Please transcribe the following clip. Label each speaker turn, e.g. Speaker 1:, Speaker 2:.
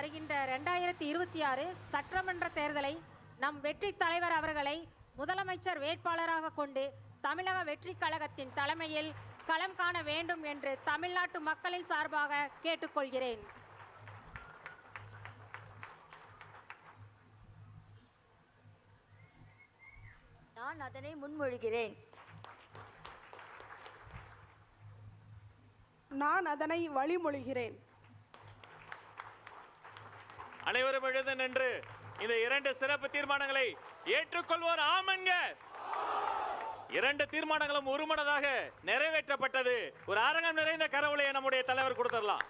Speaker 1: வருகின்ற ரெண்டாயிரத்தி இருபத்தி ஆறு சட்டமன்ற தேர்தலை நம் வெற்றி தலைவர் அவர்களை முதலமைச்சர் வேட்பாளராக கொண்டு தமிழக வெற்றி கழகத்தின் தலைமையில் களம் காண வேண்டும் என்று தமிழ்நாட்டு மக்களின் சார்பாக கேட்டுக்கொள்கிறேன்.
Speaker 2: நான் அதனை முன்மொழிகிறேன்.
Speaker 3: நான் அதனை வழிமொழிகிறேன்.
Speaker 4: அனைவரும் எழுந்து நின்று இந்த இரண்டு சிறப்பு தீர்மானங்களை ஏற்றுக்கொள்வோர் ஆமன்க இரண்டு தீர்மானங்களும் ஒருமனதாக நிறைவேற்றப்பட்டது. ஒரு அரங்கம் நிறைந்த கரவுளையை நம்முடைய தலைவர் கொடுத்துடலாம்.